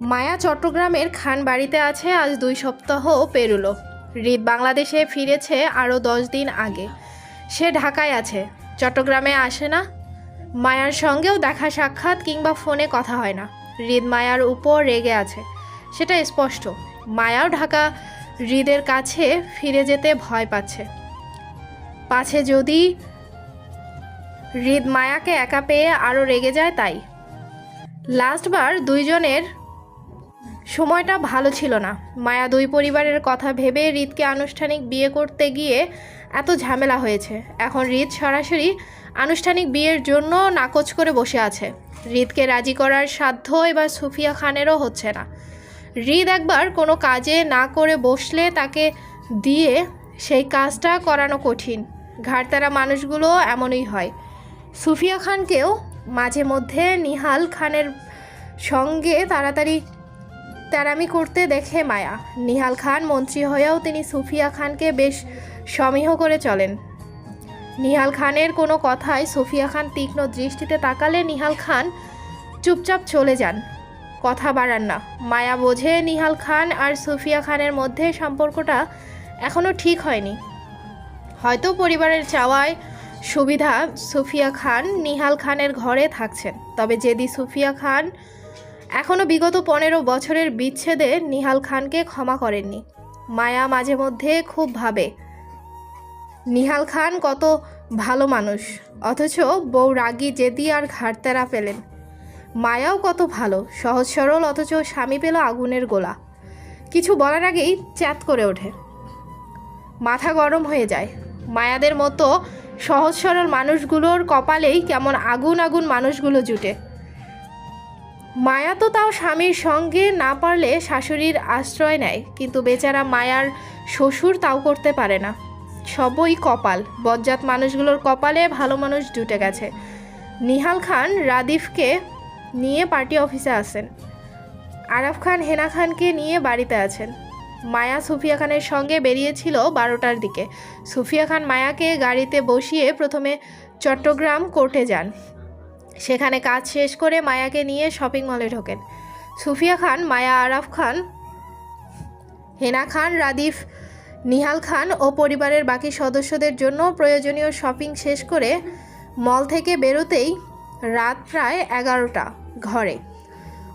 মায়া চট্টগ্রামের খান বাড়িতে আছে আজ দুই সপ্তাহ পেরুলো। রিদ বাংলাদেশে ফিরেছে আরও দশ দিন আগে। সে ঢাকায় আছে। চট্টগ্রামে আসে না? মায়ার সঙ্গেও দেখা সাক্ষাৎ কিংবা ফোনে কথা হয় না। হৃদ মায়ার উপর রেগে আছে। সেটা স্পষ্ট। মায়াও ঢাকা হৃদের কাছে ফিরে যেতে ভয় পাচ্ছে। পাছে যদি হৃদ মায়াকে একা পেয়ে আরও রেগে যায় তাই। লাস্টবার দুইজনের সময়টা ভালো ছিল না। মায়া দুই পরিবারের কথা ভেবে রিতকে আনুষ্ঠানিক বিয়ে করতে গিয়ে এত ঝামেলা হয়েছে। এখন রিত সরাসরি আনুষ্ঠানিক বিয়ের জন্য নাকচ করে বসে আছে। রিতকে রাজি করার সাধ্য এবার সুফিয়া খানেরও হচ্ছে না। হৃদ একবার কোনো কাজে না করে বসলে তাকে দিয়ে সেই কাজটা করানো কঠিন। ঘাটতারা মানুষগুলো এমনই হয়। সুফিয়া খানকেও মাঝে মধ্যে নিহাল খানের সঙ্গে তাড়াতাড়ি তেরামি করতে দেখে মায়া। নিহাল খান মন্ত্রী হয়েও তিনি সুফিয়া খানকে বেশ সমীহ করে চলেন। নিহাল খানের কোনো কথায় সুফিয়া খান তীক্ষ্ণ দৃষ্টিতে তাকালে নিহাল খান চুপচাপ চলে যান। কথা বাড়ান না। মায়া বোঝে নিহাল খান আর সুফিয়া খানের মধ্যে সম্পর্কটা এখনও ঠিক হয়নি। হয়তো পরিবারের চাওয়ায় সুবিধা সুফিয়া খান নিহাল খানের ঘরে থাকছেন। তবে যেদি সুফিয়া খান এখনও বিগত পনেরো বছরের বিচ্ছেদে নিহাল খানকে ক্ষমা করেননি। মায়া মাঝে মধ্যে খুব ভাবে। নিহাল খান কত ভালো মানুষ, অথচ বউ রাগী, জেদি আর ঘাটতেরা পেলেন। মায়াও কত ভালো, সহজ সরল, অথচ স্বামী পেল আগুনের গোলা। কিছু বলার আগেই চ্যাত করে ওঠে। মাথা গরম হয়ে যায়। মায়াদের মতো সহজ সরল মানুষগুলোর কপালেই কেমন আগুন আগুন মানুষগুলো জুটে। মায়া তো তাও স্বামীর সঙ্গে না পারলে শাশুড়ির আশ্রয় নেয়, কিন্তু বেচারা মায়ার শ্বশুর তাও করতে পারে না। সবই কপাল। বজ্জাত মানুষগুলোর কপালে ভালো মানুষ জুটে গেছে। নিহাল খান রাদিফকে নিয়ে পার্টি অফিসে আসেন আরাফ খান, হেনা খানকে নিয়ে বাড়িতে আছেন। মায়া সুফিয়া খানের সঙ্গে বেরিয়েছিল বারোটার দিকে। সুফিয়া খান মায়াকে গাড়িতে বসিয়ে প্রথমে চট্টগ্রাম কোর্টে যান। সেখানে কাজ শেষ করে মায়াকে নিয়ে শপিং মলে ঢোকেন। সুফিয়া খান, মায়া আরাফ খান, হেনা খান, রাদিফ, নিহাল খান ও পরিবারের বাকি সদস্যদের জন্য প্রয়োজনীয় শপিং শেষ করে মল থেকে বেরোতেই রাত প্রায় এগারোটা ঘরে।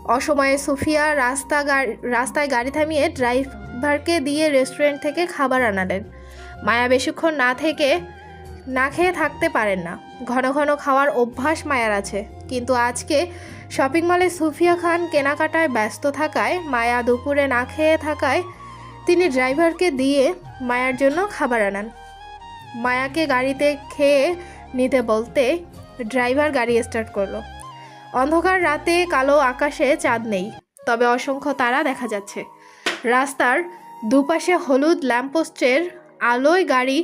অসময়ে সুফিয়া রাস্তা রাস্তায় গাড়ি থামিয়ে ড্রাইভারকে দিয়ে রেস্টুরেন্ট থেকে খাবার আনালেন। মায়া বেশিক্ষণ না থেকে, না খেয়ে থাকতে পারেন না। ঘন ঘন খাওয়ার অভ্যাস মায়ার আছে। কিন্তু আজকে শপিং মলে সুফিয়া খান কেনাকাটায় ব্যস্ত থাকায়, মায়া দুপুরে না খেয়ে থাকায় তিনি ড্রাইভারকে দিয়ে মায়ার জন্য খাবার আনান। মায়াকে গাড়িতে খেয়ে নিতে বলতে ড্রাইভার গাড়ি স্টার্ট করল। অন্ধকার রাতে কালো আকাশে চাঁদ নেই, তবে অসংখ্য তারা দেখা যাচ্ছে। রাস্তার দুপাশে হলুদ ল্যাম্পপোস্টের আলোয় গাড়ি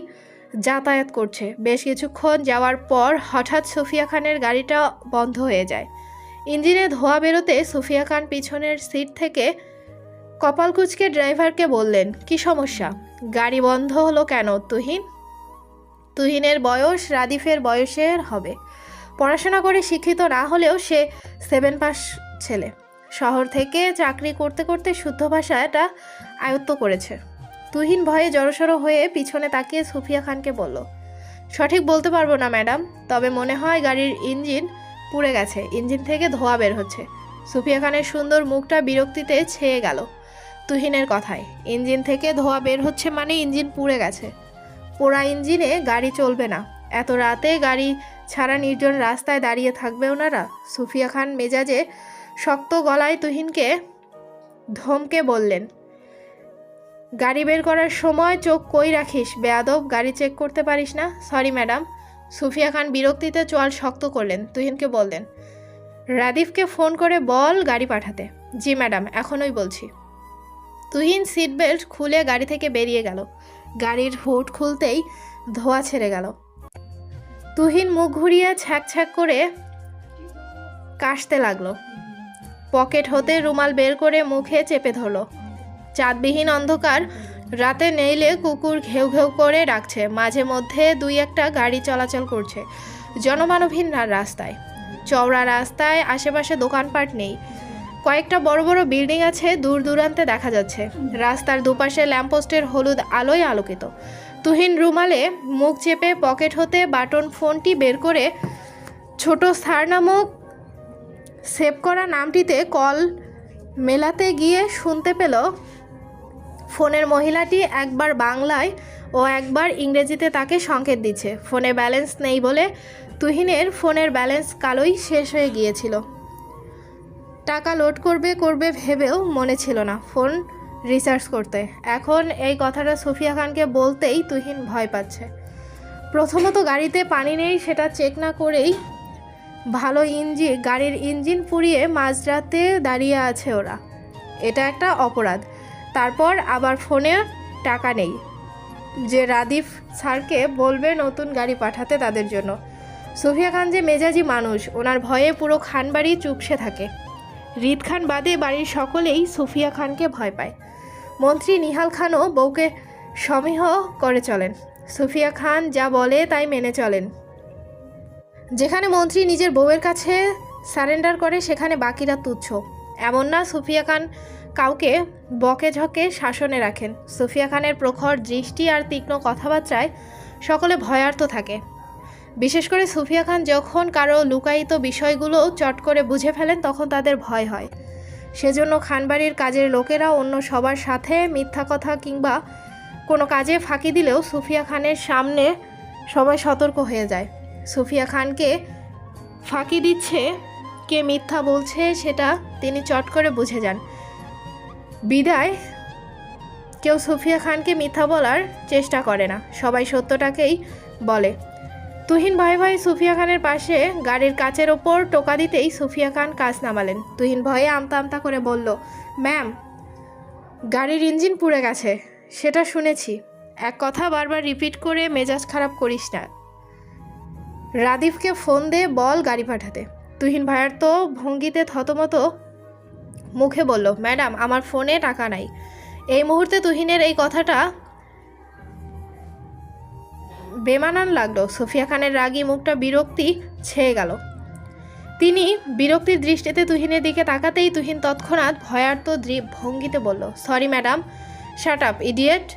যাতায়াত করছে। বেশ কিছুক্ষণ যাওয়ার পর হঠাৎ সুফিয়া খানের গাড়িটা বন্ধ হয়ে যায়। ইঞ্জিনে ধোয়া বেরোতে সুফিয়া খান পিছনের সিট থেকে কপাল কুচকে ড্রাইভারকে বললেন, কি সমস্যা? গাড়ি বন্ধ হলো কেন, তুহিন? তুহিনের বয়স রাদিফের বয়সের হবে। পড়াশোনা করে শিক্ষিত না হলেও সে সেভেন পাস ছেলে। শহর থেকে চাকরি করতে করতে শুদ্ধ ভাষাটা আয়ত্ত করেছে। তুহিন ভয়ে জড়সড় হয়ে পিছনে তাকিয়ে সুফিয়া খানকে বলল, সঠিক বলতে পারব না, ম্যাডাম, তবে মনে হয় গাড়ির ইঞ্জিন পুড়ে গেছে, ইঞ্জিন থেকে ধোয়া বের হচ্ছে। সুফিয়া খানের সুন্দর মুখটা বিরক্তিতে ছেয়ে গেল তুহিনের কথায়। ইঞ্জিন থেকে ধোয়া বের হচ্ছে মানে ইঞ্জিন পুড়ে গেছে। পোড়া ইঞ্জিনে গাড়ি চলবে না। এত রাতে গাড়ি ছাড়া নির্জন রাস্তায় দাঁড়িয়ে থাকবে ওনারা? সুফিয়া খান মেজাজে শক্ত গলায় তুহিনকে ধমকে বললেন গাড়ি বের করার সময় চোখ কই রাখিস? বেয়াদব, গাড়ি চেক করতে পারিস না? সরি ম্যাডাম সুফিয়া খান বিরক্তিতে চোয়াল শক্ত করলেন। তুহিনকে বললেন, রাদিফকে ফোন করে বল গাড়ি পাঠাতে। জি ম্যাডাম এখনই বলছি। তুহিন সিট বেল্ট খুলে গাড়ি থেকে বেরিয়ে গেল। গাড়ির হুড খুলতেই ধোয়া ছেড়ে গেল। তুহিন মুখ ঘুরিয়ে ছ্যাক ছ্যাক করে কাশতে লাগল। পকেট হতে রুমাল বের করে মুখে চেপে ধরলো। চাঁদবিহীন অন্ধকার রাতে নেইলে কুকুর ঘেউ ঘেউ করে ডাকছে। মাঝে মধ্যে দুই একটা গাড়ি চলাচল করছে। জনমানবহীন রাস্তায়। চওড়া রাস্তায় আশেপাশে দোকানপাট নেই। কয়েকটা বড় বড় বিল্ডিং আছে দূর দূরান্তে দেখা যাচ্ছে। রাস্তার দুপাশে ল্যাম্পপোস্টের হলুদ আলোয় আলোকিত। তুহিন রুমালে মুখ চেপে পকেট হতে বাটন ফোনটি বের করে ছোট স্থার নামক সেভ করা নামটিতে কল মেলাতে গিয়ে শুনতে পেল ফোনের মহিলাটি একবার বাংলায় ও একবার ইংরেজিতে তাকে সংকেত দিচ্ছে। ফোনে ব্যালেন্স নেই বলে তুহিনের ফোনের ব্যালেন্স কালোই শেষ হয়ে গিয়েছিল। টাকা লোড করবে করবে ভেবেও মনে ছিল না ফোন রিচার্জ করতে। এখন এই কথাটা সুফিয়া খানকে বলতেই তুহিন ভয় পাচ্ছে। প্রথমত গাড়িতে পানি নেই, সেটা চেক না করেই ভালো ইঞ্জিন, গাড়ির ইঞ্জিন পুড়িয়ে মাঝরাতে দাঁড়িয়ে আছে ওরা। এটা একটা অপরাধ। তারপর আবার ফোনে টাকা নেই। যে রাদিফ স্যারকে বলবে নতুন গাড়ি পাঠাতে তাদের জন্য। সুফিয়া খান যে মেজাজি মানুষ, ওনার ভয়ে পুরো খানবাড়ি চুপসে থাকে। রিদ খান বাদে বাড়ির সকলেই সুফিয়া খানকে ভয় পায়। মন্ত্রী নিহাল খানও বউকে সমীহ করে চলেন। সুফিয়া খান যা বলে তাই মেনে চলেন। যেখানে মন্ত্রী নিজের বউয়ের কাছে সারেন্ডার করে, সেখানে বাকিরা তুচ্ছ। এমন না সুফিয়া খান কাউকে বকে ঝকে শাসনে রাখেন। সুফিয়া খানের প্রখর দৃষ্টি আর তীক্ষ্ণ কথাবার্তায় সকলে ভয়ার্থ থাকে। বিশেষ করে সুফিয়া খান যখন কারও লুকায়িত বিষয়গুলো চট করে বুঝে ফেলেন, তখন তাদের ভয় হয়। সেজন্য খানবাড়ির কাজের লোকেরা অন্য সবার সাথে মিথ্যা কথা কিংবা কোনো কাজে ফাঁকি দিলেও সুফিয়া খানের সামনে সবাই সতর্ক হয়ে যায়। সুফিয়া খানকে ফাঁকি দিচ্ছে, কে মিথ্যা বলছে সেটা তিনি চট করে বুঝে যান। বিদায়। কেউ সুফিয়া খানকে মিথ্যা বলার চেষ্টা করে না, সবাই সত্যটাকেই বলে। তুহিন ভয়ে ভয়ে সুফিয়া খানের পাশে গাড়ির কাচের ওপর টোকা দিতেই সুফিয়া খান কাজ নামালেন। তুহিন ভয়ে আমতা আমতা করে বলল, ম্যাম, গাড়ির ইঞ্জিন পুড়ে গেছে, সেটা শুনেছি। এক কথা বারবার রিপিট করে মেজাজ খারাপ করিস না। রাদিফকে ফোন দে, বল গাড়ি পাঠাতে। তুহিন ভাইয়ার তো ভঙ্গিতে থতমত মুখে বলল, ম্যাডাম, আমার ফোনে টাকা নাই। এই মুহূর্তে তুহিনের এই কথাটা বেমানান লাগল। সোফিয়া খানের রাগী মুখটা বিরক্তি ছেয়ে গেল। তিনি বিরক্তির দৃষ্টিতে তুহিনের দিকে তাকাতেই তুহিন তৎক্ষণাৎ ভয়ার্ত ভঙ্গিতে বলল, sorry, madam, shut up, idiot.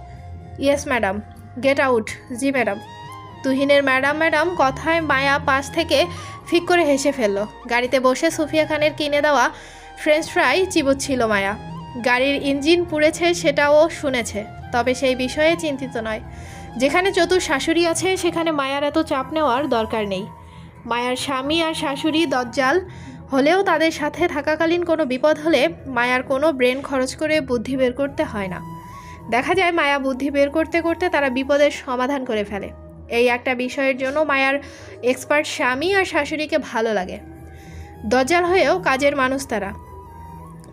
Yes, madam, get out. জি, ম্যাডাম। তুহিনের ম্যাডাম ম্যাডাম কথায় মায়া পাশ থেকে ফিক করে হেসে ফেলল। গাড়িতে বসে সুফিয়া খানের কিনে দেওয়া ফ্রেঞ্চ ফ্রাই চিবোচ্ছিল মায়া। গাড়ির ইঞ্জিন পুড়েছে সেটাও শুনেছে, তবে সেই বিষয়ে চিন্তিত নয়। যেখানে চতুর শাশুড়ি আছে, সেখানে মায়ার এত চাপ নেওয়ার দরকার নেই। মায়ার স্বামী আর শাশুড়ি দজ্জাল, হলেও তাদের সাথে থাকাকালীন কোনো বিপদ হলে মায়ার কোনো ব্রেন খরচ করে বুদ্ধি বের করতে হয় না। দেখা যায় মায়া বুদ্ধি বের করতে করতে তারা বিপদের সমাধান করে ফেলে। এই একটা বিষয়ের জন্য মায়ার এক্সপার্ট স্বামী আর শাশুড়িকে ভালো লাগে। দজ্জাল হয়েও কাজের মানুষ তারা।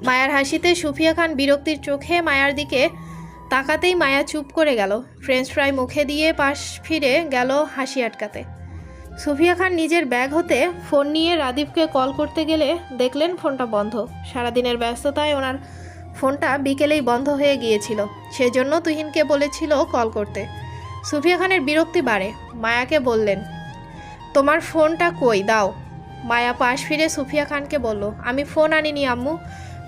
মায়ার হাসিতে সুফিয়া খান বিরক্তির চোখে মায়ার দিকে তাকাতেই মায়া চুপ করে গেল। ফ্রেঞ্চ ফ্রাই মুখে দিয়ে পাশ ফিরে গেল হাসি আটকাতে। সুফিয়া খান নিজের ব্যাগ হতে ফোন নিয়ে রাদীপকে কল করতে গেলে দেখলেন ফোনটা বন্ধ। সারাদিনের ব্যস্ততায় ওনার ফোনটা বিকেলেই বন্ধ হয়ে গিয়েছিল। সেজন্য তুহিনকে বলেছিল কল করতে। সুফিয়া খানের বিরক্তি বাড়ে। মায়াকে বললেন, তোমার ফোনটা কই? দাও। মায়া পাশ ফিরে সুফিয়া খানকে বলল, আমি ফোন আনিনি, আম্মু।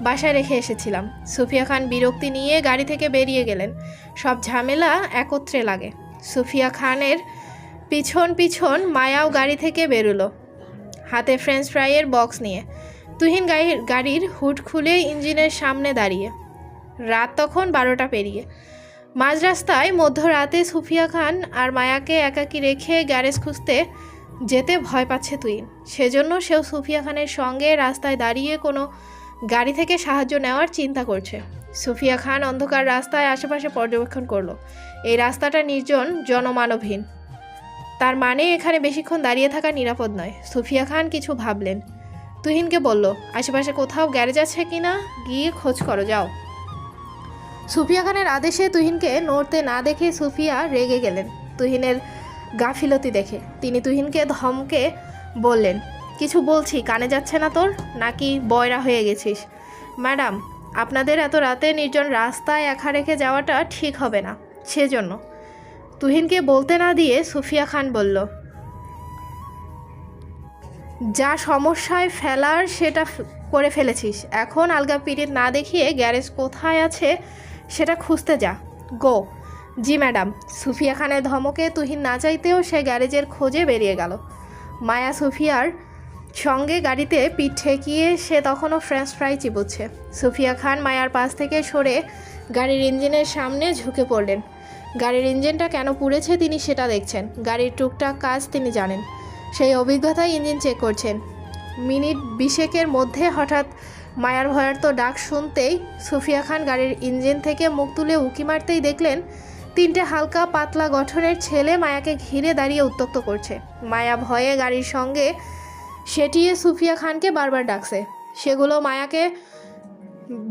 বাসায় রেখে এসেছিলাম। সুফিয়া খান বিরক্তি নিয়ে গাড়ি থেকে বেরিয়ে গেলেন। সব ঝামেলা একত্রে লাগে। সুফিয়া খানের পিছন পিছন মায়াও গাড়ি থেকে বেরোলো। হাতে ফ্রেঞ্চ ফ্রাইয়ের বক্স নিয়ে। তুহিন গাড়ির গাড়ির হুড খুলে ইঞ্জিনের সামনে দাঁড়িয়ে। রাত তখন বারোটা পেরিয়ে। মাঝ রাস্তায় মধ্যরাতে সুফিয়া খান আর মায়াকে একাকি রেখে গ্যারেজ খুঁজতে যেতে ভয় পাচ্ছে তুহিন। সেজন্য সেও সুফিয়া খানের সঙ্গে রাস্তায় দাঁড়িয়ে কোনো গাড়ি থেকে সাহায্য নেওয়ার চিন্তা করছে। সুফিয়া খান অন্ধকার রাস্তায় আশেপাশে পর্যবেক্ষণ করল। এই রাস্তাটা নির্জন, জনমানবহীন। তার মানে এখানে বেশিক্ষণ দাঁড়িয়ে থাকা নিরাপদ নয়। সুফিয়া খান কিছু ভাবলেন। তুহিনকে বলল, আশেপাশে কোথাও গ্যারেজ আছে কি না? গিয়ে খোঁজ করো, যাও। সুফিয়া খানের আদেশে তুহিনকে নড়তে না দেখে সুফিয়া রেগে গেলেন। তুহিনের গাফিলতি দেখে তিনি তুহিনকে ধমকে বললেন কিছু বলছি, কানে যাচ্ছে না তোর? নাকি বয়রা হয়ে গেছিস? ম্যাডাম, আপনাদের এত রাতে নির্জন রাস্তায় একা রেখে যাওয়াটা ঠিক হবে না, সেজন্য। তুহিনকে বলতে না দিয়ে সুফিয়া খান বলল, যা সমস্যায় ফেলার সেটা করে ফেলেছিস। এখন আলগা পিরিত না দেখিয়ে গ্যারেজ কোথায় আছে সেটা খুঁজতে যা। গো। জি ম্যাডাম। সুফিয়া খানের ধমকে তুহিন না চাইতেও সে গ্যারেজের খোঁজে বেরিয়ে গেল। মায়া সুফিয়ার সঙ্গে গাড়িতে পিঠ ঠেকিয়ে সে তখনও ফ্রেঞ্চ ফ্রাই চিবুচ্ছে। সুফিয়া খান মায়ার পাশ থেকে সরে গাড়ির ইঞ্জিনের সামনে ঝুঁকে পড়লেন। গাড়ির ইঞ্জিনটা কেন পুড়েছে তিনি সেটা দেখছেন। গাড়ির টুকটাক কাজ তিনি জানেন। সেই অভিজ্ঞতায় ইঞ্জিন চেক করছেন। মিনিট বিশেকের মধ্যে হঠাৎ মায়ার ভয়ার্ত ডাক শুনতেই সুফিয়া খান গাড়ির ইঞ্জিন থেকে মুখ তুলে উঁকি মারতেই দেখলেন, তিনটে হালকা পাতলা গঠনের ছেলে মায়াকে ঘিরে দাঁড়িয়ে উত্তক্ত করছে। মায়া ভয়ে গাড়ির সঙ্গে সেটিয়ে সুফিয়া খানকে বারবার ডাকছে। সেগুলো মায়াকে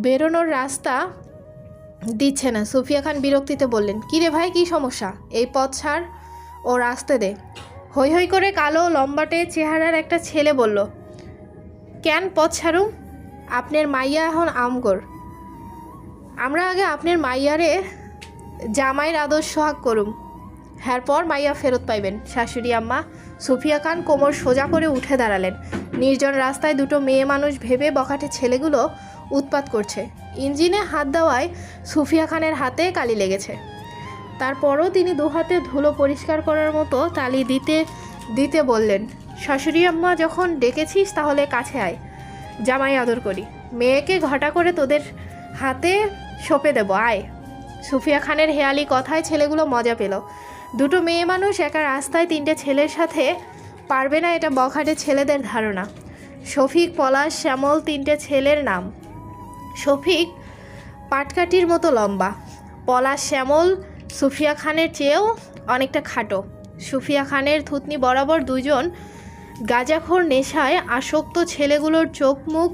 বেরোনোর রাস্তা দিচ্ছে না। সুফিয়া খান বিরক্তিতে বললেন কিরে ভাই, কি সমস্যা? এই পথ ছাড় ও রাস্তে দে। হৈ হৈ করে কালো লম্বাটে চেহারার একটা ছেলে বলল, কেন পথ ছাড়ুম? আপনার মাইয়া এখন আমগর। আমরা আগে আপনার মাইয়ারে জামাইয়ের আদর সোহাগ করুম। পর মাইয়া ফেরত পাইবেন। শাশুড়ি, আম্মা সুফিয়া খান কোমর সোজা করে উঠে দাঁড়ালেন। নির্জন রাস্তায় দুটো মেয়ে মানুষ ভেবে বখাটে ছেলেগুলো উৎপাত করছে। ইঞ্জিনে হাত দেওয়ায় সুফিয়া খানের হাতে কালি লেগেছে। তারপরও তিনি দুহাতে ধুলো পরিষ্কার করার মতো তালি দিতে দিতে বললেন, শাশুড়ি আম্মা, যখন ডেকেছিস তাহলে কাছে আয়। জামাই আদর করি। মেয়েকে ঘটা করে তোদের হাতে সঁপে দেবো, আয়। সুফিয়া খানের হেয়ালি কথায় ছেলেগুলো মজা পেল। দুটো মেয়ে মানুষ একা রাস্তায় তিনটে ছেলের সাথে পারবে না এটা বখাটে ছেলেদের ধারণা। শফিক, পলাশ, শ্যামল তিনটে ছেলের নাম। শফিক পাটকাঠির মতো লম্বা। পলাশ, শ্যামল, সুফিয়া খানের চেয়েও অনেকটা খাটো। সুফিয়া খানের থুতনি বরাবর দুজন গাঁজাখোর নেশায় আসক্ত ছেলেগুলোর চোখ মুখ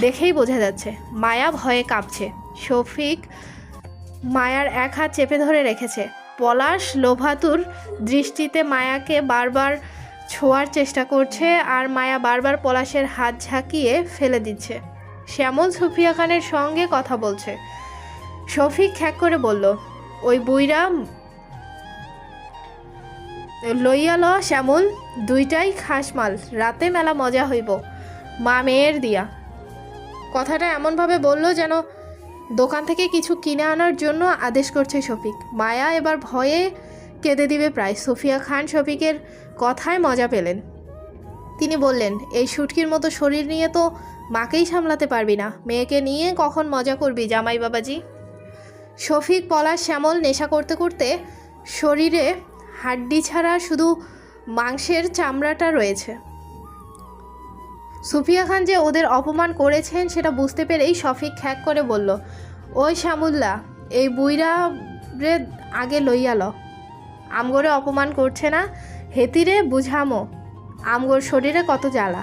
দেখেই বোঝা যাচ্ছে, মায়া ভয়ে কাঁপছে। শফিক মায়ার এক হাত চেপে ধরে রেখেছে। পলাশ লোভাতুর দৃষ্টিতে মায়াকে বারবার ছোঁয়ার চেষ্টা করছে আর মায়া বারবার পলাশের হাত ঝাঁকিয়ে ফেলে দিচ্ছে। শ্যামল সুফিয়া খানের সঙ্গে কথা বলছে। শফিক খ্যাক করে বলল, ওই বুইরা লইয়া ল শ্যামল, দুইটাই খাস মাল, রাতে মেলা মজা হইব, মা মেয়ের দিয়া। কথাটা এমনভাবে বলল যেন দোকান থেকে কিছু কিনে আনার জন্য আদেশ করছে শফিক। মায়া এবার ভয়ে কেঁদে দিবে প্রায়। সোফিয়া খান শফিকের কথায় মজা পেলেন। তিনি বললেন, এই শুটকির মতো শরীর নিয়ে তো মাকেই সামলাতে পারবি না। মেয়েকে নিয়ে কখন মজা করবি, জামাই বাবাজি? শফিক পলাশ শ্যামল নেশা করতে করতে শরীরে হাড্ডি ছাড়া শুধু মাংসের চামড়াটা রয়েছে। সুফিয়া খান যে ওদের অপমান করেছেন, সেটা বুঝতে পেরেই শফিক খ্যাক করে বলল, ওই শ্যামুল্লা, এই বুইরা রে আগে লইয়া ল। আমগরে অপমান করছে না? হেতিরে বুঝামো, আমগর শরীরে কত জ্বালা।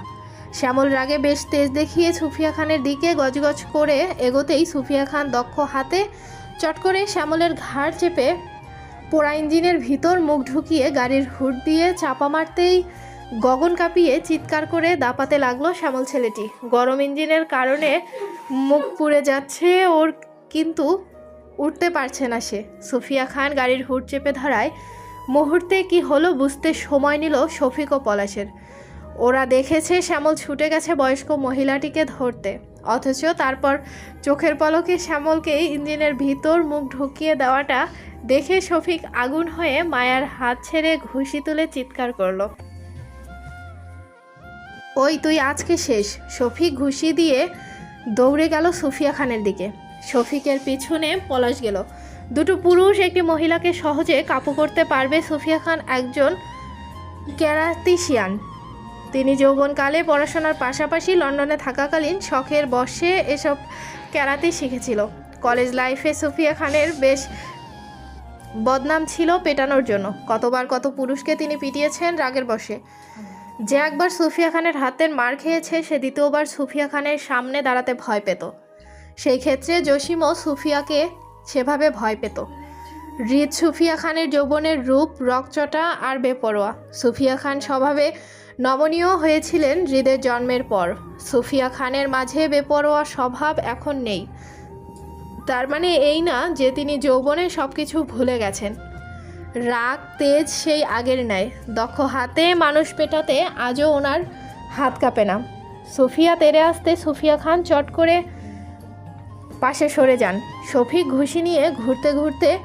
শ্যামল রাগে বেশ তেজ দেখিয়ে সুফিয়া খানের দিকে গজগজ করে এগোতেই সুফিয়া খান দক্ষ হাতে চট করে শ্যামলের ঘাড় চেপে পোড়া ইঞ্জিনের ভিতর মুখ ঢুকিয়ে গাড়ির হুড দিয়ে চাপা মারতেই গগন কাঁপিয়ে চিৎকার করে দাপাতে লাগল শ্যামল ছেলেটি। গরম ইঞ্জিনের কারণে মুখ পুড়ে যাচ্ছে, ওর কিন্তু উঠতে পারছে না সে। সুফিয়া খান গাড়ির হুট চেপে ধরায়, মুহূর্তে কি হলো বুঝতে সময় নিল শফিক ও পলাশের। ওরা দেখেছে শ্যামল ছুটে গেছে বয়স্ক মহিলাটিকে ধরতে। অথচ তারপর চোখের পলকে শ্যামলকে ইঞ্জিনের ভিতর মুখ ঢুকিয়ে দেওয়াটা দেখে শফিক আগুন হয়ে মায়ার হাত ছেড়ে ঘুষি তুলে চিৎকার করল। ওই তুই আজকে শেষ। শফিক ঘুষি দিয়ে দৌড়ে গেল সুফিয়া খানের দিকে। শফিকের পিছনে পলাশ গেল। দুটো পুরুষ একটি মহিলাকে সহজে কাবু করতে পারবে সুফিয়া খান একজন ক্যারাতিশিয়ান। তিনি যৌবনকালে পড়াশোনার পাশাপাশি লন্ডনে থাকাকালীন শখের বসে এসব ক্যারাতে শিখেছিল। কলেজ লাইফে সুফিয়া খানের বেশ বদনাম ছিল পেটানোর জন্য। কতবার কত পুরুষকে তিনি পিটিয়েছেন রাগের বসে যে একবার সুফিয়া খানের হাতের মার খেয়েছে, সে দ্বিতীয়বার সুফিয়া খানের সামনে দাঁড়াতে ভয় পেত। সেই ক্ষেত্রে জসিমও সুফিয়াকে সেভাবে ভয় পেত। রিদ সুফিয়া খানের যৌবনের রূপ রকচটা আর বেপরোয়া। সুফিয়া খান স্বভাবে নমনীয় হয়েছিলেন হৃদের জন্মের পর। সুফিয়া খানের মাঝে বেপরোয়া স্বভাব এখন নেই। তার মানে এই না যে তিনি যৌবনে সব কিছু ভুলে গেছেন। রাগ, তেজ সেই আগের ন্যায়। দক্ষ হাতে, মানুষ পেটাতে আজও ওনার হাত কাঁপে না। সুফিয়া তেরে আসতে সুফিয়া খান চট করে পাশে সরে যান। শফিক ঘুষি নিয়ে ঘুরতে ঘুরতে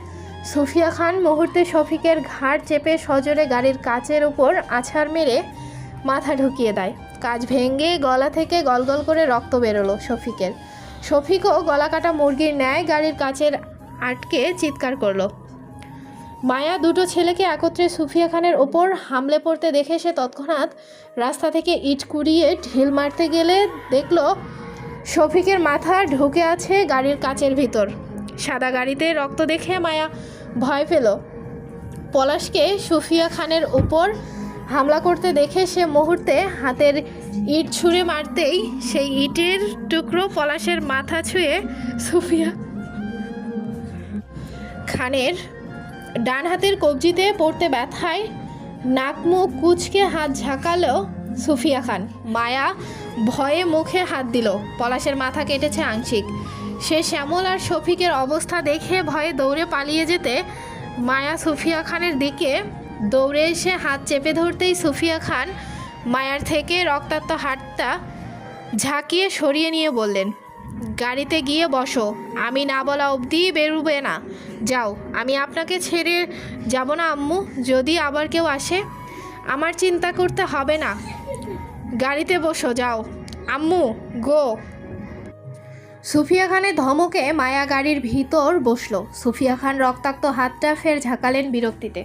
সুফিয়া খান মুহূর্তে শফিকের ঘাড় চেপে সজোরে গাড়ির কাচের উপর আছাড় মেরে মাথা ঢুকিয়ে দেয়। কাজ ভেঙে গলা থেকে গলগল করে রক্ত বেরোলো শফিকের। শফিকও গলা কাটা মুরগির ন্যায় গাড়ির কাচের আটকে চিৎকার করল। মায়া দুটো ছেলেকে একত্রে সুফিয়া খানের ওপর হামলে পড়তে দেখে সে তৎক্ষণাৎ রাস্তা থেকে ইট কুড়িয়ে ঢিল মারতে গেলে দেখল শফিকের মাথা ঢুকে আছে গাড়ির কাচের ভিতর। সাদা গাড়িতে রক্ত দেখে মায়া ভয় পেল। পলাশকে সুফিয়া খানের ওপর হামলা করতে দেখে সে মুহূর্তে হাতের ইট ছুঁড়ে মারতেই সেই ইটের টুকরো পলাশের মাথা ছুঁয়ে সুফিয়া খানের ডান হাতের কবজিতে পড়তে ব্যথায় নাক মুখ কুচকে হাত ঝাঁকালো সুফিয়া খান। মায়া ভয়ে মুখে হাত দিল। পলাশের মাথা কেটেছে আংশিক। সে শ্যামল আর শফিকের অবস্থা দেখে ভয়ে দৌড়ে পালিয়ে যেতে মায়া সুফিয়া খানের দিকে। দৌড়ে এসে হাত চেপে ধরতেই সুফিয়া খান মায়ার থেকে রক্তাক্ত হাতটা ঝাঁকিয়ে সরিয়ে নিয়ে বললেন গাড়িতে গিয়ে বসো। আমি না বলা অবধি বেরোবে না। যাও, আমি আপনাকে ছেড়ে যাব না, আম্মু। যদি আবার কেউ আসে, আমার চিন্তা করতে হবে না। গাড়িতে বসো, যাও। আম্মু, গো। সুফিয়া খানের ধমকে মায়া গাড়ির ভিতর বসল। সুফিয়া খান রক্তাক্ত হাতটা ফের ঝাঁকালেন বিরক্তিতে।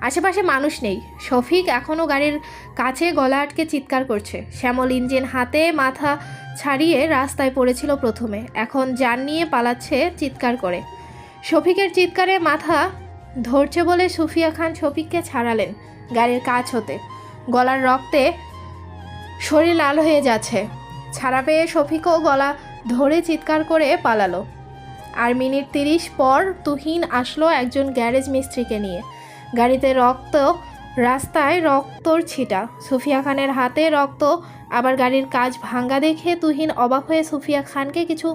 আশেপাশে মানুষ নেই। শফিক এখনও গাড়ির কাছে গলা আটকে চিৎকার করছে। শ্যামল ইঞ্জিন হাতে মাথা ছাড়িয়ে রাস্তায় পড়েছিল প্রথমে। এখন যান নিয়ে পালাচ্ছে চিৎকার করে। শফিকের চিৎকারে মাথা ধরছে বলে সুফিয়া খান শফিককে ছাড়ালেন গাড়ির কাছ হতে। গলার রক্তে শরীর লাল হয়ে যাচ্ছে। ছাড়া পেয়ে শফিকও গলা ধরে চিৎকার করে পালালো। আর মিনিট তিরিশ পর তুহিন আসলো একজন গ্যারেজ মিস্ত্রিকে নিয়ে। গাড়িতে রক্ত রাস্তায় রক্তর ছিটা। সুফিয়া খানের হাতে রক্ত, আবার গাড়ির কাজ ভাঙ্গা দেখে তুহিন অবাক হয়ে সুফিয়া খানকে কিছু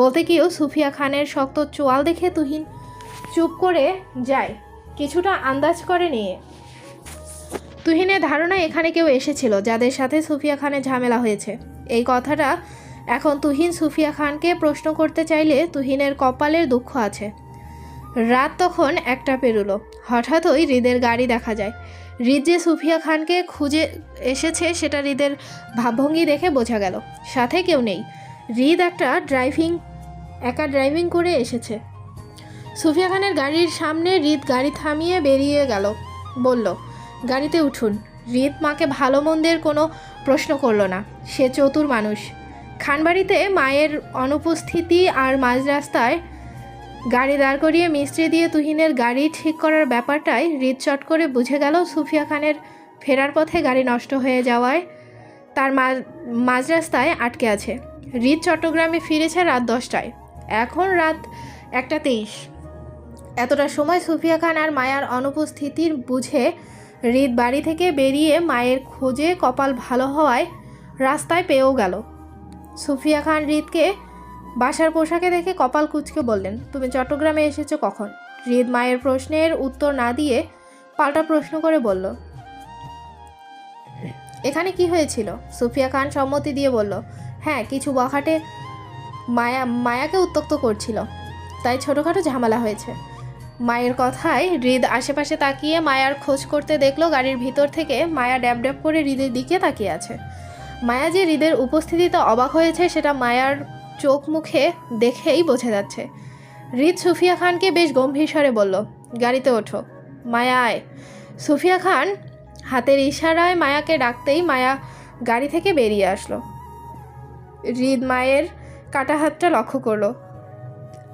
বলতে গিয়েও সুফিয়া খানের শক্ত চোয়াল দেখে তুহিন চুপ করে যায়, কিছুটা আন্দাজ করে নিয়ে। তুহিনের ধারণা এখানে কেউ এসেছিল, যাদের সাথে সুফিয়া খানের ঝামেলা হয়েছে। এই কথাটা এখন তুহিন সুফিয়া খানকে প্রশ্ন করতে চাইলে তুহিনের কপালের দুঃখ আছে। রাত তখন একটা পেরুলো। হঠাৎই হৃদের গাড়ি দেখা যায়। হৃদ যে সুফিয়া খানকে খুঁজে এসেছে, সেটা হৃদের ভাবভঙ্গি দেখে বোঝা গেল। সাথে কেউ নেই। হৃদ একটা ড্রাইভিং, একা ড্রাইভিং করে এসেছে। সুফিয়া খানের গাড়ির সামনে হৃদ গাড়ি থামিয়ে বেরিয়ে গেল। বলল, গাড়িতে উঠুন। হৃদ মাকে ভালো মন্দের কোনো প্রশ্ন করল না। সে চতুর মানুষ। খানবাড়িতে মায়ের অনুপস্থিতি আর মাঝ রাস্তায় গাড়ি দাঁড় করিয়ে মিস্ত্রি দিয়ে তুহিনের গাড়ি ঠিক করার ব্যাপারটাই হৃদ চট করে বুঝে গেল সুফিয়া খানের ফেরার পথে গাড়ি নষ্ট হয়ে যাওয়ায় তার মাঝ রাস্তায় আটকে আছে। হৃদ চট্টগ্রামে ফিরেছে রাত দশটায়। এখন রাত একটা তেইশ। এতটা সময় সুফিয়া খান আর মায়ার অনুপস্থিতির বুঝে হৃদ বাড়ি থেকে বেরিয়ে মায়ের খোঁজে কপাল ভালো হওয়ায় রাস্তায় পেয়েও গেল। সুফিয়া খান হৃদকে বাসার পোশাকে দেখে কপাল কুচকে বললেন, তুমি চট্টগ্রামে এসেছ কখন? হৃদ মায়ের প্রশ্নের উত্তর না দিয়ে পাল্টা প্রশ্ন করে বলল, এখানে কি হয়েছিল? সুফিয়া খান সম্মতি দিয়ে বলল হ্যাঁ কিছু বখাটে মায়া, মায়াকে উত্তক্ত করছিল, তাই ছোটোখাটো ঝামেলা হয়েছে। মায়ের কথায় হৃদ আশেপাশে তাকিয়ে মায়ার খোঁজ করতে দেখল গাড়ির ভিতর থেকে মায়া ড্যাব ড্যাব করে হৃদের দিকে তাকিয়ে আছে। মায়া যে হৃদের উপস্থিতিতে অবাক হয়েছে, সেটা মায়ার চোখ মুখে দেখেই বোঝা যাচ্ছে। হৃদ সুফিয়া খানকে বেশ গম্ভীর স্বরে বলল, গাড়িতে ওঠো। মায়া আয়। সুফিয়া খান হাতের ইশারায় মায়াকে ডাকতেই মায়া গাড়ি থেকে বেরিয়ে আসলো। হৃদ মায়ের কাটা হাতটা লক্ষ্য করল।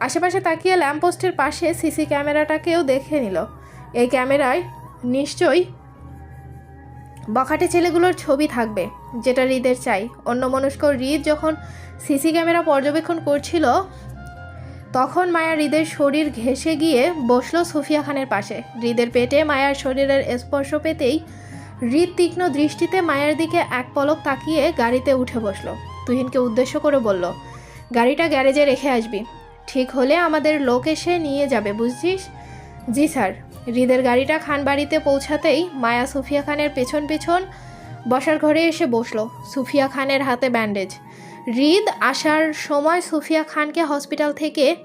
আশেপাশে তাকিয়ে ল্যাম্পপোস্টের পাশে সিসি ক্যামেরাটাকেও দেখে নিল। এই ক্যামেরায় নিশ্চয়ই বখাটে ছেলেগুলোর ছবি থাকবে, যেটা হৃদের চাই। অন্য মনস্ক হৃদ যখন সিসি ক্যামেরা পর্যবেক্ষণ করছিল, তখন মায়া হৃদের শরীর ঘেঁষে গিয়ে বসল সুফিয়া খানের পাশে। হৃদের পেটে মায়ার শরীরের স্পর্শ পেতেই হৃদ তীক্ষ্ণ দৃষ্টিতে মায়ের দিকে এক পলক তাকিয়ে গাড়িতে উঠে বসল। তুহিনকে উদ্দেশ্য করে বলল, গাড়িটা গ্যারেজে রেখে আসবি। ঠিক হলে আমাদের লোক এসে নিয়ে যাবে, বুঝছিস? জি, স্যার। হৃদের গাড়িটা খানবাড়িতে পৌঁছাতেই মায়া সুফিয়া খানের পেছন পেছন বসার ঘরে এসে বসল, সুফিয়া খানের হাতে ব্যান্ডেজ হৃদ আসার সময় সুফিয়া খানকে হসপিটাল থেকে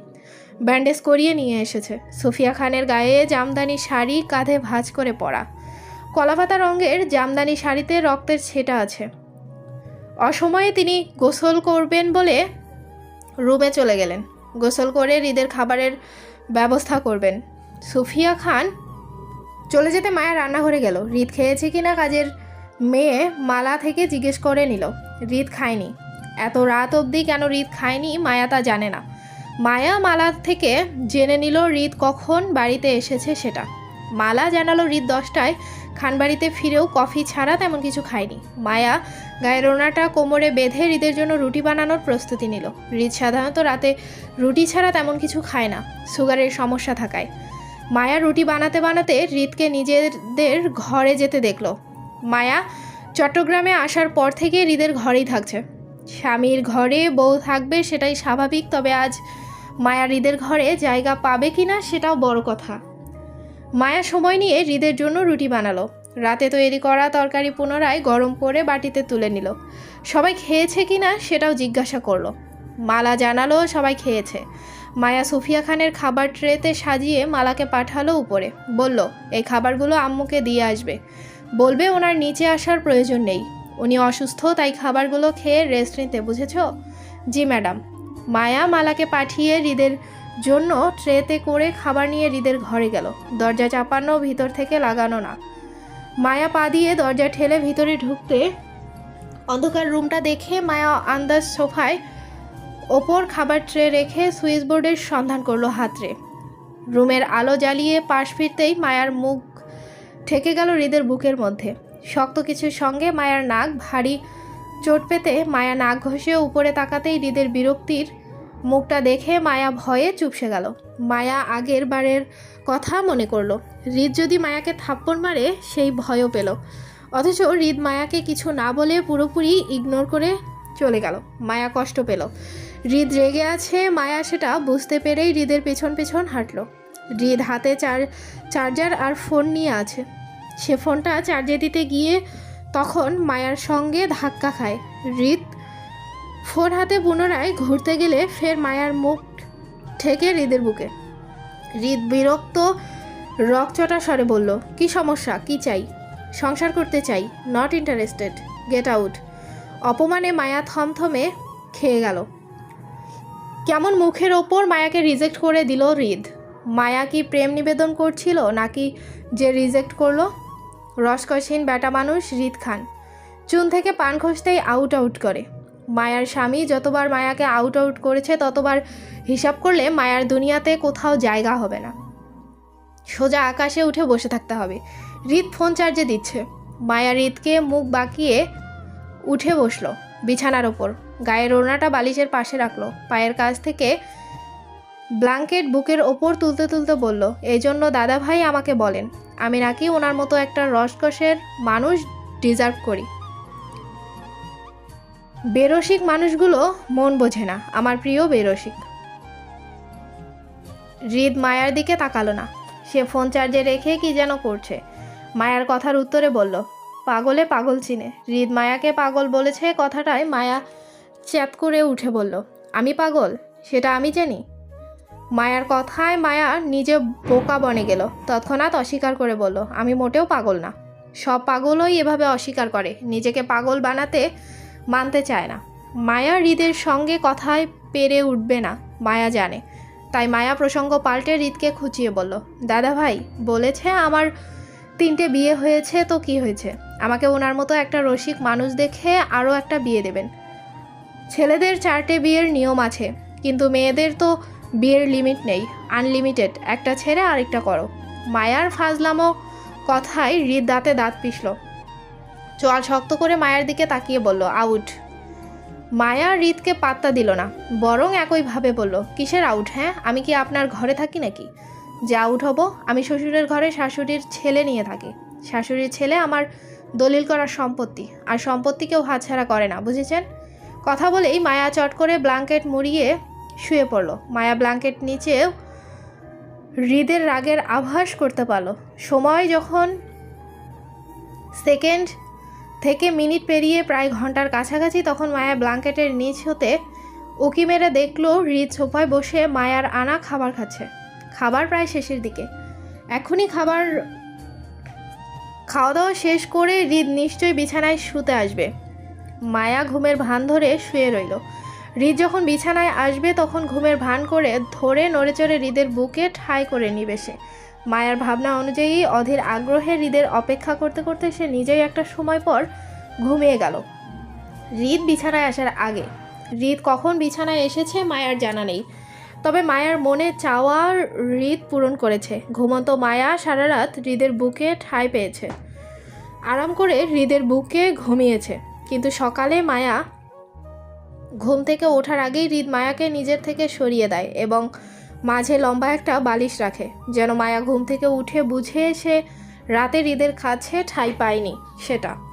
ব্যান্ডেজ করিয়ে নিয়ে এসেছে। সুফিয়া খানের গায়ে জামদানি শাড়ি, কাঁধে ভাঁজ করে পরা। কলাপাতা রঙের জামদানি শাড়িতে রক্তের ছেটা আছে। অসময়ে তিনি গোসল করবেন বলে রুমে চলে গেলেন। গোসল করে হৃদের খাবারের ব্যবস্থা করবেন। সুফিয়া খান চলে যেতে মায়া রান্নাঘরে গেল। হৃদ খেয়েছে কিনা কাজের মেয়ে মালা থেকে জিজ্ঞেস করে নিল। হৃদ খায়নি। এত রাত অবধি কেন হৃদ খায়নি মায়া তা জানে না। মায়া মালা থেকে জেনে নিল হৃদ কখন বাড়িতে এসেছে সেটা। মালা জানালো হৃদ দশটায় খানবাড়িতে ফিরেও কফি ছাড়া তেমন কিছু খায়নি। মায়া গায়ের ওনাটা কোমরে বেঁধে রিদের জন্য রুটি বানানোর প্রস্তুতি নিল। হৃদ সাধারণত রাতে রুটি ছাড়া তেমন কিছু খায় না। সুগারের সমস্যা থাকায়। মায়া রুটি বানাতে বানাতে হৃদকে নিজেদের ঘরে যেতে দেখল। মায়া চট্টগ্রামে আসার পর থেকে হৃদের ঘরেই থাকছে। স্বামীর ঘরে বউ থাকবে সেটাই স্বাভাবিক, তবে আজ মায়া হৃদের ঘরে জায়গা পাবে কি না সেটাও বড় কথা। মায়া সময় নিয়ে হৃদের জন্য রুটি বানালো। রাতে তৈরি করা তরকারি পুনরায় গরম করে বাটিতে তুলে নিল। সবাই খেয়েছে কি না সেটাও জিজ্ঞাসা করল। মালা জানালো সবাই খেয়েছে। মায়া সুফিয়া খানের খাবার ট্রেতে সাজিয়ে মালাকে পাঠালো উপরে। বলল, এই খাবারগুলো আম্মুকে দিয়ে আসবে। বলবে ওনার নিচে আসার প্রয়োজন নেই। উনি অসুস্থ, তাই খাবারগুলো খেয়ে রেস্ট নিতে, বুঝেছ? জি, ম্যাডাম। মায়া মালাকে পাঠিয়ে হৃদের জন্য ট্রেতে করে খাবার নিয়ে হৃদের ঘরে গেল। দরজা চাপানো, ভিতর থেকে লাগানো না। মায়া পা দিয়ে দরজা ঠেলে ভিতরে ঢুকতে অন্ধকার রুমটা দেখে মায়া আন্দাজ সোফায় ওপর খাবার ট্রে রেখে সুইচ বোর্ডের সন্ধান করল হাতরে। রুমের আলো জ্বালিয়ে পাশ ফিরতেই মায়ার মুখ ঠেকে গেল হৃদের বুকের মধ্যে। শক্ত কিছুর সঙ্গে মায়ার নাক ভারী চোট পেতে মায়া নাক ঘষে উপরে তাকাতেই হৃদের বিরক্তির মুখটা দেখে মায়া ভয়ে চুপসে গেল। মায়া আগের বারের কথা মনে করল। হৃদ যদি মায়াকে থাপ্পড় মারে, সেই ভয়ও পেল। অথচ হৃদ মায়াকে কিছু না বলে পুরোপুরি ইগনোর করে চলে গেল। মায়া কষ্ট পেল। হৃদ রেগে আছে মায়া, সেটা বুঝতে পেরেই হৃদের পেছন পেছন হাঁটলো। হৃদ হাতে চার, চার্জার আর ফোন নিয়ে আছে। সে ফোনটা চার্জে দিতে গিয়ে তখন মায়ার সঙ্গে ধাক্কা খায়। হৃদ ফোন হাতে পুনরায় ঘুরতে গেলে ফের মায়ার মুখ ঠেকে হৃদের বুকে। হৃদ বিরক্ত রকচটা স্বরে বলল, কি সমস্যা? কি চাই? সংসার করতে চাই নট ইন্টারেস্টেড গেট আউট অপমানে মায়া থমথমে খেয়ে গেল। কেমন মুখের ওপর মায়াকে রিজেক্ট করে দিল হৃদ? মায়া কি প্রেম নিবেদন করছিল নাকি যে রিজেক্ট করল? রসকসীন ব্যাটা মানুষ হৃদ খান। চুন থেকে পান খসতেই আউট আউট করে। মায়ার স্বামী যতবার মায়াকে আউট আউট করেছে ততবার হিসাব করলে মায়ার দুনিয়াতে কোথাও জায়গা হবে না। সোজা আকাশে উঠে বসে থাকতে হবে। হৃদ ফোন চার্জে দিচ্ছে। মায়া হৃদকে মুখ বাঁকিয়ে উঠে বসল বিছানার ওপর। গায়ের ওড়নাটা বালিশের পাশে রাখল। পায়ের কাছ থেকে ব্ল্যাঙ্কেট বুকের ওপর তুলতে তুলতে বলল এই জন্য দাদাভাই আমাকে বলেন, আমি নাকি ওনার মতো একটা রসকসের মানুষ ডিজার্ভ করি। বেরসিক মানুষগুলো মন বোঝে না, আমার প্রিয় বেরসিক। হৃদ মায়ার দিকে তাকালো না, সে ফোন চার্জে রেখে কি যেন করছে। মায়ার কথার উত্তরে বলল, পাগলে পাগল চিনে, হৃদ মায়াকে পাগল বলেছে কথাটায় মায়া চ্যাত করে উঠে বলল, আমি পাগল? সেটা আমি জানি? মায়ার কথায় মায়া নিজে বোকা বনে গেল। তৎক্ষণাৎ অস্বীকার করে বলল, আমি মোটেও পাগল না। সব পাগলই এভাবে অস্বীকার করে। নিজেকে পাগল বানাতে মানতে চায় না। মায়া হৃদের সঙ্গে কথায় পেরে উঠবে না, মায়া জানে। তাই মায়া প্রসঙ্গ পাল্টে হৃদকে খুঁচিয়ে বলল, দাদা ভাই, বলেছে আমার তিনটে বিয়ে হয়েছে, তো কি হয়েছে? আমাকে ওনার মতো একটা রসিক মানুষ দেখে আরও একটা বিয়ে দেবেন। ছেলেদের চারটে বিয়ের নিয়ম আছে, কিন্তু মেয়েদের তো বিয়ের লিমিট নেই, আনলিমিটেড, একটা ছেড়ে আরেকটা করো। মায়ার ফাজলামো কথায় হৃদ দাঁতে দাঁত পিষল। চোয়াল শক্ত করে মায়ের দিকে তাকিয়ে বলল, আউট। মায়া হৃদকে পাত্তা দিল না, বরং একইভাবে বলল, কিসের আউট হ্যাঁ? আমি কি আপনার ঘরে থাকি নাকি? যে আউট হব, আমি শ্বশুরের ঘরে শাশুড়ির ছেলে নিয়ে থাকি। শাশুড়ির ছেলে আমার দলিল করার সম্পত্তি, আর সম্পত্তি কেউ হাতছাড়া করে না, বুঝেছেন? কথা বলেই মায়া চট করে ব্ল্যাঙ্কেট মুড়িয়ে শুয়ে পড়ল। মায়া ব্ল্যাঙ্কেট নিচেও হৃদের রাগের আভাস করতে পারল। সময় যখন সেকেন্ড থেকে মিনিট পেরিয়ে প্রায় ঘণ্টার কাছাকাছি তখন মায়া ব্ল্যাঙ্কেটের নিচ হতে উকি মেরে দেখল হৃদ সোফায় বসে মায়ার আনা খাবার খাচ্ছে। খাবার প্রায় শেষের দিকে। এখনই খাবার খাওয়া দাওয়া শেষ করে হৃদ নিশ্চয়ই বিছানায় শুতে আসবে। মায়া ঘুমের ভান ধরে শুয়ে রইল। হৃদ যখন বিছানায় আসবে তখন ঘুমের ভান করে ধরে নড়েচড়ে হৃদের বুকে ঠাই করে নিবে সে। মায়ার ভাবনা অনুযায়ী অধীর আগ্রহে হৃদের অপেক্ষা করতে করতে সে নিজেই একটা সময় পর ঘুমিয়ে গেল। হৃদ বিছানায় আসার আগে। হৃদ কখন বিছানায় এসেছে মায়ার জানা নেই। তবে মায়ার মনে চাওয়ার হৃদ পূরণ করেছে। ঘুমন্ত মায়া সারা রাত হৃদের বুকে ঠাঁই পেয়েছে। আরাম করে হৃদের বুকে ঘুমিয়েছে। কিন্তু সকালে মায়া ঘুম থেকে ওঠার আগেই হৃদ মায়াকে নিজের থেকে সরিয়ে দেয় এবং মাঝে লম্বা একটা বালিশ রাখে। যেন মায়া ঘুম থেকে উঠে বুঝে সে রাতে হৃদের কাছে ঠাই পায়নি সেটা।